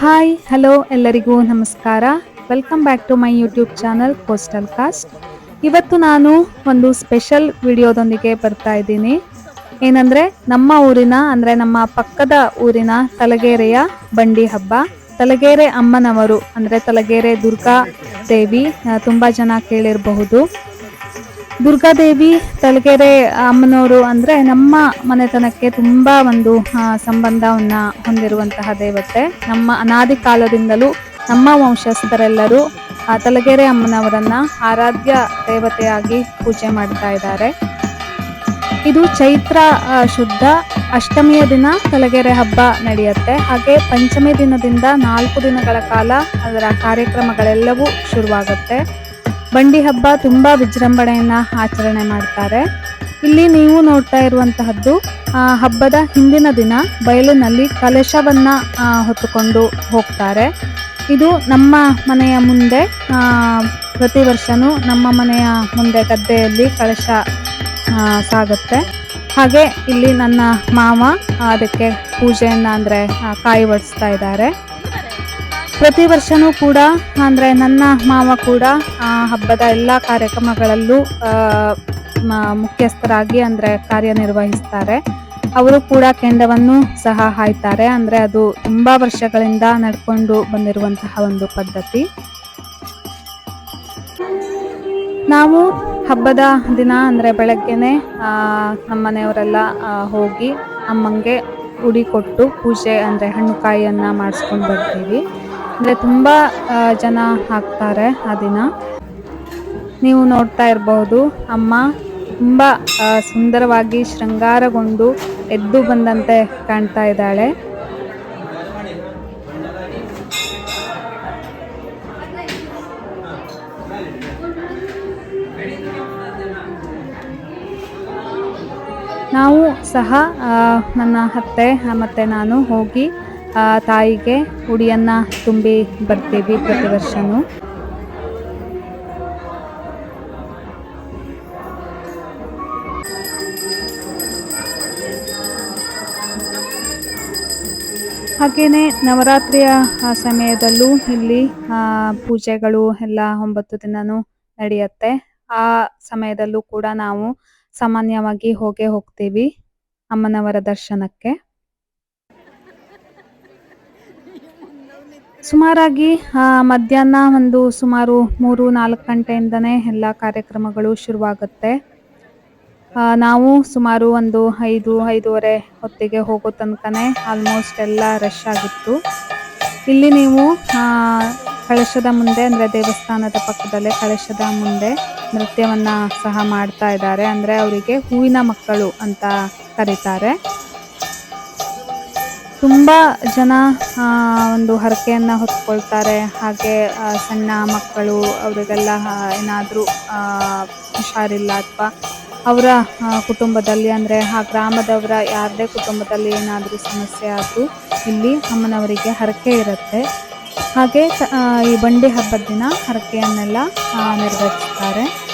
Hi hello ಎಲ್ಲರಿಗೂ ನಮಸ್ಕಾರ. Welcome back to my YouTube channel postal cast ಇವತ್ತು ನಾನು ಒಂದು ಸ್ಪೆಷಲ್ ವಿಡಿಯೋದೊಂದಿಗೆ ಬರ್ತಾ ಇದ್ದೀನಿ. ಏನಂದ್ರೆ, ನಮ್ಮ ಊರಿನ, ಅಂದ್ರೆ ನಮ್ಮ ಪಕ್ಕದ ಊರಿನ ತಲಗೇರೆಯ ಬಂಡಿ ಹಬ್ಬ. ತಲಗೇರೆ ಅಮ್ಮನವರು, ಅಂದ್ರೆ ತಲಗೇರೆ ದುರ್ಗಾ ದೇವಿ ತುಂಬ ಜನ ಕೇಳಿರಬಹುದು. ದುರ್ಗಾದೇವಿ ತಲಗೆರೆ ಅಮ್ಮನವರು ಅಂದರೆ ನಮ್ಮ ಮನೆತನಕ್ಕೆ ತುಂಬ ಒಂದು ಸಂಬಂಧವನ್ನು ಹೊಂದಿರುವಂತಹ ದೇವತೆ. ನಮ್ಮ ಅನಾದಿ ಕಾಲದಿಂದಲೂ ನಮ್ಮ ವಂಶಸ್ಥರೆಲ್ಲರೂ, ಆ ತಲಗೆರೆ ಅಮ್ಮನವರನ್ನು ಆರಾಧ್ಯ ದೇವತೆಯಾಗಿ ಪೂಜೆ ಮಾಡ್ತಾ ಇದ್ದಾರೆ. ಇದು ಚೈತ್ರ ಶುದ್ಧ ಅಷ್ಟಮಿಯ ದಿನ ತಲಗೆರೆ ಹಬ್ಬ ನಡೆಯುತ್ತೆ. ಹಾಗೆ ಪಂಚಮಿ ದಿನದಿಂದ ನಾಲ್ಕು ದಿನಗಳ ಕಾಲ ಅದರ ಕಾರ್ಯಕ್ರಮಗಳೆಲ್ಲವೂ ಶುರುವಾಗುತ್ತೆ. ಬಂಡಿ ಹಬ್ಬ ತುಂಬಾ ವಿಜೃಂಭಣೆಯನ್ನ ಆಚರಣೆ ಮಾಡ್ತಾರೆ. ಇಲ್ಲಿ ನೀವು ನೋಡ್ತಾ ಇರುವಂತಹದ್ದು ಆ, ಹಬ್ಬದ ಹಿಂದಿನ ದಿನ ಬಯಲಿನಲ್ಲಿ ಕಲಶವನ್ನ ಹೊತ್ತುಕೊಂಡು ಹೋಗ್ತಾರೆ. ಇದು ನಮ್ಮ ಮನೆಯ ಮುಂದೆ ಪ್ರತಿ ವರ್ಷನೂ ನಮ್ಮ ಮನೆಯ ಮುಂದೆ ಗದ್ದೆಯಲ್ಲಿ ಕಳಶ ಸಾಗುತ್ತೆ. ಹಾಗೆ ಇಲ್ಲಿ ನನ್ನ ಮಾವ ಅದಕ್ಕೆ ಪೂಜೆಯನ್ನ ಅಂದ್ರೆ ಕಾಯಿ ಒಡಿಸ್ತಾ ಇದ್ದಾರೆ. ಪ್ರತಿ ವರ್ಷನೂ ಕೂಡ, ಅಂದರೆ ನನ್ನ ಮಾವ ಕೂಡ ಆ ಹಬ್ಬದ ಎಲ್ಲ ಕಾರ್ಯಕ್ರಮಗಳಲ್ಲೂ ಮುಖ್ಯಸ್ಥರಾಗಿ ಅಂದ್ರೆ ಕಾರ್ಯನಿರ್ವಹಿಸ್ತಾರೆ. ಅವರು ಕೂಡ ಕೆಂಡವನ್ನು ಸಹ ಹಾಯ್ತಾರೆ. ಅಂದ್ರೆ ಅದು ತುಂಬ ವರ್ಷಗಳಿಂದ ನಡ್ಕೊಂಡು ಬಂದಿರುವಂತಹ ಒಂದು ಪದ್ಧತಿ. ನಾವು ಹಬ್ಬದ ದಿನ ಅಂದ್ರೆ ಬೆಳಗ್ಗೆನೆ ನಮ್ಮನೆಯವರೆಲ್ಲ ಹೋಗಿ ಅಮ್ಮಂಗೆ ಉಡಿ ಕೊಟ್ಟು ಪೂಜೆ ಅಂದ್ರೆ ಹಣ್ಣು ಕಾಯಿಯನ್ನ ಮಾಡಿಸ್ಕೊಂಡು ಬರ್ತೀವಿ. ಅಂದ್ರೆ ತುಂಬ ಜನ ಹಾಕ್ತಾರೆ ಆ ದಿನ. ನೀವು ನೋಡ್ತಾ ಇರಬಹುದು ಅಮ್ಮ ತುಂಬ ಸುಂದರವಾಗಿ ಶೃಂಗಾರಗೊಂಡು ಎದ್ದು ಬಂದಂತೆ ಕಾಣ್ತಾ ಇದ್ದಾಳೆ. ನಾವು ಸಹ ನನ್ನ ಅತ್ತೆ ಮತ್ತು ಮತ್ತೆ ನಾನು ಹೋಗಿ ಆ, ತಾಯಿಗೆ ಉಡಿಯನ್ನು ತುಂಬಿ ಬರ್ತೀವಿ ಪ್ರತಿ ವರ್ಷವೂ ಹಾಗೆಯೇ ನವರಾತ್ರಿಯ ಸಮಯದಲ್ಲೂ ಇಲ್ಲಿ ಪೂಜೆಗಳು ಎಲ್ಲ ಒಂಬತ್ತು ದಿನನೂ ನಡೆಯುತ್ತೆ. ಆ ಸಮಯದಲ್ಲೂ ಕೂಡ ನಾವು ಸಾಮಾನ್ಯವಾಗಿ ಹೋಗೇ ಹೋಗ್ತೀವಿ ಅಮ್ಮನವರ ದರ್ಶನಕ್ಕೆ. ಸುಮಾರಾಗಿ ಮಧ್ಯಾಹ್ನ ಒಂದು ಸುಮಾರು ಮೂರು, ನಾಲ್ಕು ಗಂಟೆಯಿಂದನೇ ಎಲ್ಲ ಕಾರ್ಯಕ್ರಮಗಳು ಶುರುವಾಗುತ್ತೆ. ನಾವು ಸುಮಾರು ಒಂದು ಐದು, ಐದೂವರೆ ಹೊತ್ತಿಗೆ ಹೋಗೋ ತನಕನೇ ಆಲ್ಮೋಸ್ಟ್ ಎಲ್ಲ ರಶ್ ಆಗಿತ್ತು. ಇಲ್ಲಿ ನೀವು ಕಳಶದ ಮುಂದೆ, ಅಂದರೆ ದೇವಸ್ಥಾನದ ಪಕ್ಕದಲ್ಲೇ ಕಳಶದ ಮುಂದೆ ನೃತ್ಯವನ್ನು ಸಹ ಮಾಡ್ತಾ ಇದ್ದಾರೆ. ಅಂದರೆ ಅವರಿಗೆ ಹೂವಿನ ಮಕ್ಕಳು ಅಂತ ಕರೀತಾರೆ. ತುಂಬಾ ಜನ ಒಂದು ಹರಕೆಯನ್ನು ಹೊತ್ಕೊಳ್ತಾರೆ. ಹಾಗೆ ಸಣ್ಣ ಮಕ್ಕಳು, ಅವರಿಗೆಲ್ಲ ಏನಾದರೂ ಹುಷಾರಿಲ್ಲ ಅಥವಾ ಅವರ ಕುಟುಂಬದಲ್ಲಿ ಅಂದರೆ, ಆ, ಗ್ರಾಮದವರ ಯಾರದೇ ಕುಟುಂಬದಲ್ಲಿ ಏನಾದರೂ ಸಮಸ್ಯೆ ಆದರೂ ಇಲ್ಲಿ ಅಮ್ಮನವರಿಗೆ ಹರಕೆ ಇರುತ್ತೆ. ಹಾಗೆ ಈ ಬಂಡಿ ಹಬ್ಬದ ದಿನ ಹರಕೆಯನ್ನೆಲ್ಲ ನೆರವೇರಿಸ್ತಾರೆ.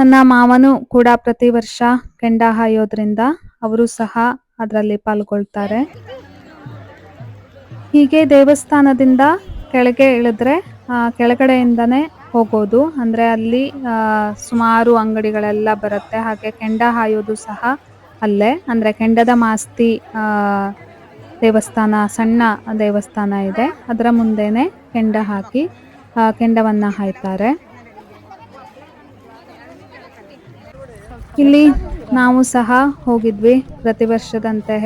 ನನ್ನ ಮಾವನು ಕೂಡ ಪ್ರತಿ ವರ್ಷ ಕೆಂಡ ಹಾಯೋದ್ರಿಂದ ಅವರು ಸಹ ಅದರಲ್ಲಿ ಪಾಲ್ಗೊಳ್ತಾರೆ. ಹೀಗೆ ದೇವಸ್ಥಾನದಿಂದ ಕೆಳಗೆ ಇಳಿದ್ರೆ ಕೆಳಗಡೆಯಿಂದನೇ ಹೋಗೋದು. ಅಂದರೆ ಅಲ್ಲಿ ಸುಮಾರು ಅಂಗಡಿಗಳೆಲ್ಲ ಬರುತ್ತೆ. ಹಾಗೆ ಕೆಂಡ ಹಾಯೋದು ಸಹ ಅಲ್ಲೇ. ಅಂದರೆ ಕೆಂಡದ ಮಾಸ್ತಿ ದೇವಸ್ಥಾನ, ಸಣ್ಣ ದೇವಸ್ಥಾನ ಇದೆ. ಅದರ ಮುಂದೆನೆ ಕೆಂಡ ಹಾಕಿ ಕೆಂಡವನ್ನ ಹಾಯ್ತಾರೆ. ಇಲ್ಲಿ ನಾವು ಸಹ ಹೋಗಿದ್ವಿ ಪ್ರತಿ ವರ್ಷದಂತೆ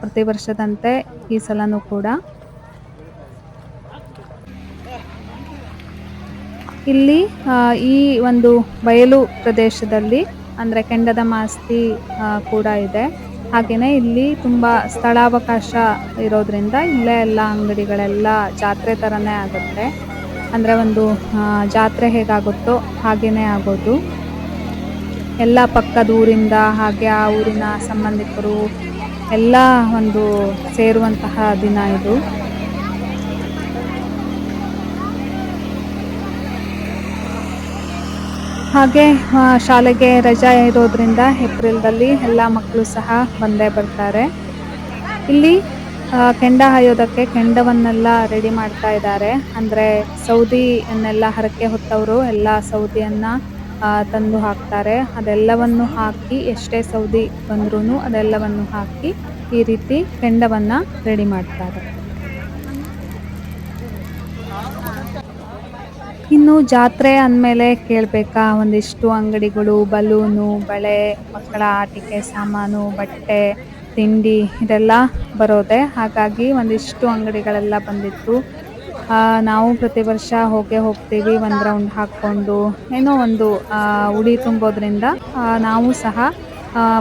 ಪ್ರತಿ ವರ್ಷದಂತೆ ಈ ಸಲನೂ ಕೂಡ. ಇಲ್ಲಿ ಈ ಒಂದು ಬಯಲು ಪ್ರದೇಶದಲ್ಲಿ, ಅಂದರೆ ಕೆಂಡದ ಮಾಸ್ತಿ ಕೂಡ ಇದೆ. ಹಾಗೆಯೇ ಇಲ್ಲಿ ತುಂಬಾ ಸ್ಥಳಾವಕಾಶ ಇರೋದ್ರಿಂದ ಇಲ್ಲೇ ಎಲ್ಲ ಅಂಗಡಿಗಳೆಲ್ಲ ಜಾತ್ರೆ ತರನೇ ಆಗುತ್ತೆ. ಅಂದ್ರೆ ಒಂದು ಜಾತ್ರೆ ಹೇಗಾಗುತ್ತೋ ಹಾಗೆಯೇ ಆಗೋದು. ಎಲ್ಲ ಪಕ್ಕದ ಊರಿಂದ ಹಾಗೆ ಆ ಊರಿನ ಸಂಬಂಧಿಕರು ಎಲ್ಲ ಒಂದು ಸೇರುವಂತಹ ದಿನ ಇದು. ಹಾಗೆ ಶಾಲೆಗೆ ರಜಾ ಇರೋದ್ರಿಂದ ಏಪ್ರಿಲ್ದಲ್ಲಿ ಎಲ್ಲ ಮಕ್ಕಳು ಸಹ ಬಂದೇ ಬರ್ತಾರೆ. ಇಲ್ಲಿ ಕೆಂಡ ಹಾಯೋದಕ್ಕೆ ಕೆಂಡವನ್ನೆಲ್ಲ ರೆಡಿ ಮಾಡ್ತಾ ಇದ್ದಾರೆ. ಅಂದ್ರೆ ಸೌದಿಯನ್ನೆಲ್ಲ ಹರಕೆ ಹೊತ್ತವರು ಎಲ್ಲ ಸೌದಿಯನ್ನ ತಂದು ಹಾಕ್ತಾರೆ. ಅದೆಲ್ಲವನ್ನು ಹಾಕಿ ಎಷ್ಟೇ ಸೌದಿ ಬಂದ್ರೂ ಅದೆಲ್ಲವನ್ನು ಹಾಕಿ ಈ ರೀತಿ ಕೆಂಡವನ್ನು ರೆಡಿ ಮಾಡ್ತಾರೆ. ಇನ್ನು ಜಾತ್ರೆ ಅಂದಮೇಲೆ ಕೇಳಬೇಕಾ, ಒಂದಿಷ್ಟು ಅಂಗಡಿಗಳು, ಬಲೂನು, ಬಳೆ, ಮಕ್ಕಳ ಆಟಿಕೆ ಸಾಮಾನು, ಬಟ್ಟೆ, ತಿಂಡಿ ಇದೆಲ್ಲ ಬರೋದೆ. ಹಾಗಾಗಿ ಒಂದಿಷ್ಟು ಅಂಗಡಿಗಳೆಲ್ಲ ಬಂದಿತ್ತು. ನಾವು ಪ್ರತಿ ವರ್ಷ ಹೋಗೇ ಹೋಗ್ತೀವಿ, ಒಂದು ರೌಂಡ್ ಹಾಕ್ಕೊಂಡು, ಏನೋ ಒಂದು ಉಡಿ ತುಂಬೋದ್ರಿಂದ ನಾವು ಸಹ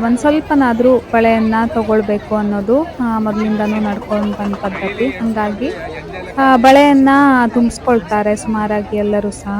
ಒಂದು ಸ್ವಲ್ಪನಾದರೂ ಬಳೆಯನ್ನು ತಗೊಳ್ಬೇಕು ಅನ್ನೋದು ಮೊದಲಿಂದನೂ ನಡ್ಕೊಂಡು ಬಂದ ಪದ್ಧತಿ. ಹಂಗಾಗಿ ಬಳೆಯನ್ನ ತುಂಬಿಸ್ಕೊಳ್ತಾರೆ ಸುಮಾರಾಗಿ ಎಲ್ಲರೂ ಸಹ.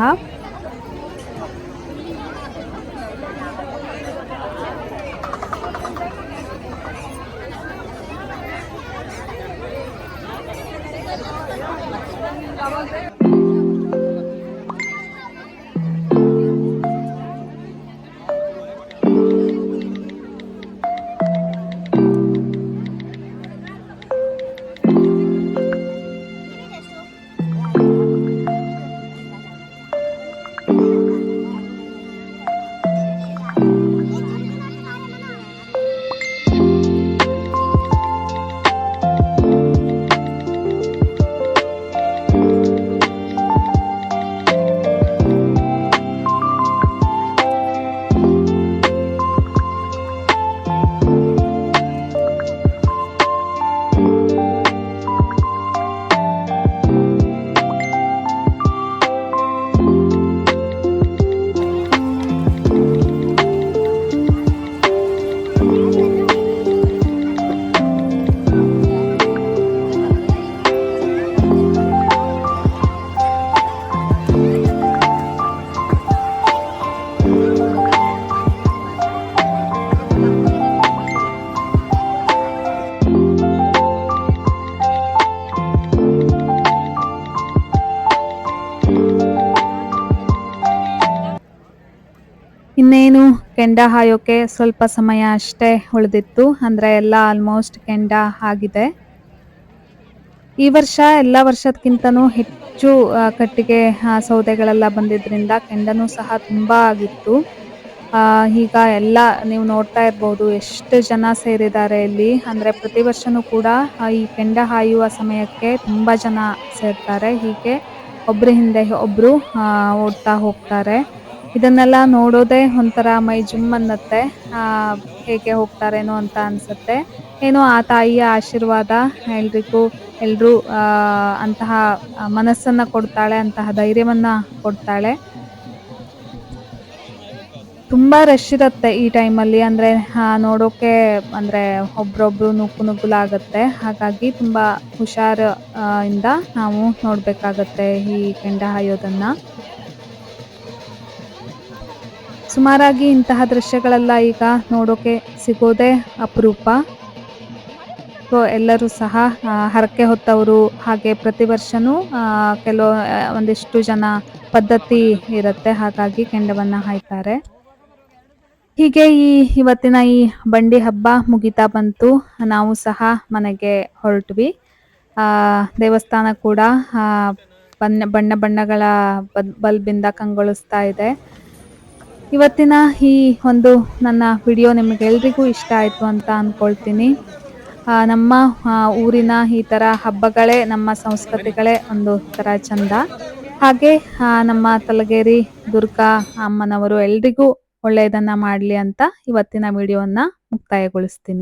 ಕೆಂಡ ಹಾಯೋಕೆ ಸ್ವಲ್ಪ ಸಮಯ ಅಷ್ಟೇ ಉಳಿದಿತ್ತು. ಅಂದರೆ ಎಲ್ಲ ಆಲ್ಮೋಸ್ಟ್ ಕೆಂಡ ಆಗಿದೆ. ಈ ವರ್ಷ ಎಲ್ಲ ವರ್ಷದಕ್ಕಿಂತನೂ ಹೆಚ್ಚು ಕಟ್ಟಿಗೆ ಸೌದೆಗಳೆಲ್ಲ ಬಂದಿದ್ದರಿಂದ ಕೆಂಡನೂ ಸಹ ತುಂಬ ಆಗಿತ್ತು. ಈಗ ಎಲ್ಲ ನೀವು ನೋಡ್ತಾ ಇರ್ಬೋದು ಎಷ್ಟು ಜನ ಸೇರಿದ್ದಾರೆ ಇಲ್ಲಿ. ಅಂದರೆ ಪ್ರತಿ ವರ್ಷವೂ ಕೂಡ ಈ ಕೆಂಡ ಹಾಯುವ ಸಮಯಕ್ಕೆ ತುಂಬ ಜನ ಸೇರ್ತಾರೆ. ಹೀಗೆ ಒಬ್ಬರ ಹಿಂದೆ ಒಬ್ಬರು ಓಡ್ತಾ ಹೋಗ್ತಾರೆ. ಇದನ್ನೆಲ್ಲ ನೋಡೋದೇ ಒಂಥರ ಮೈ ಜುಮ್ ಅನ್ನತ್ತೆ. ಹೇಗೆ ಹೋಗ್ತಾರೇನೋ ಅಂತ ಅನ್ಸುತ್ತೆ. ಏನೋ ಆ ತಾಯಿಯ ಆಶೀರ್ವಾದ, ಎಲ್ರಿಗೂ ಎಲ್ಲರೂ ಅಂತಹ ಮನಸ್ಸನ್ನು ಕೊಡ್ತಾಳೆ, ಅಂತಹ ಧೈರ್ಯವನ್ನ ಕೊಡ್ತಾಳೆ. ತುಂಬಾ ರಶ್ ಇರುತ್ತೆ ಈ ಟೈಮಲ್ಲಿ. ಅಂದ್ರೆ ನೋಡೋಕೆ, ಅಂದ್ರೆ, ಒಬ್ರೊಬ್ರು ನುಗ್ಗು ನುಗ್ಗುಲಾಗುತ್ತೆ ಹಾಗಾಗಿ ತುಂಬಾ ಹುಷಾರು ಇಂದ ನಾವು ನೋಡಬೇಕಾಗತ್ತೆ ಈ ಕೆಂಡ ಹಾಯೋದನ್ನ ಸುಮಾರಾಗಿ ಇಂತಹ ದೃಶ್ಯಗಳೆಲ್ಲ ಈಗ ನೋಡೋಕೆ ಸಿಗೋದೇ ಅಪರೂಪ. ಸೊ ಎಲ್ಲರೂ ಸಹ ಹರಕೆ ಹೊತ್ತವರು ಹಾಗೆ ಪ್ರತಿ ವರ್ಷನೂ ಆ, ಕೆಲವು ಒಂದಿಷ್ಟು ಜನ ಪದ್ಧತಿ ಇರುತ್ತೆ. ಹಾಗಾಗಿ ಕೆಂಡವನ್ನು ಹಾಯ್ತಾರೆ. ಹೀಗೆ ಈ ಇವತ್ತಿನ ಈ ಬಂಡಿ ಹಬ್ಬ ಮುಗಿತಾ ಬಂತು. ನಾವು ಸಹ ಮನೆಗೆ ಹೊರಟ್ವಿ. ದೇವಸ್ಥಾನ ಕೂಡ ಬಣ್ಣ ಬಣ್ಣ ಬಣ್ಣಗಳ ಬಲ್- ಬಲ್ಬಿಂದ ಕಂಗೊಳಿಸ್ತಾ ಇದೆ. ಇವತ್ತಿನ ಈ ಒಂದು ನನ್ನ ವಿಡಿಯೋ ನಿಮಗೆಲ್ರಿಗೂ ಇಷ್ಟ ಆಯಿತು ಅಂತ ಅಂದ್ಕೊಳ್ತೀನಿ ನಮ್ಮ ಊರಿನ ಈ ಥರ ಹಬ್ಬಗಳೇ, ನಮ್ಮ ಸಂಸ್ಕೃತಿಗಳೇ ಒಂದು ಥರ ಚಂದ. ಹಾಗೆ ನಮ್ಮ ತಲಗೇರಿ, ದುರ್ಗಾ ಅಮ್ಮನವರು ಎಲ್ರಿಗೂ ಒಳ್ಳೆಯದನ್ನ ಮಾಡಲಿ ಅಂತ ಇವತ್ತಿನ ವಿಡಿಯೋವನ್ನು ಮುಕ್ತಾಯಗೊಳಿಸ್ತೀನಿ.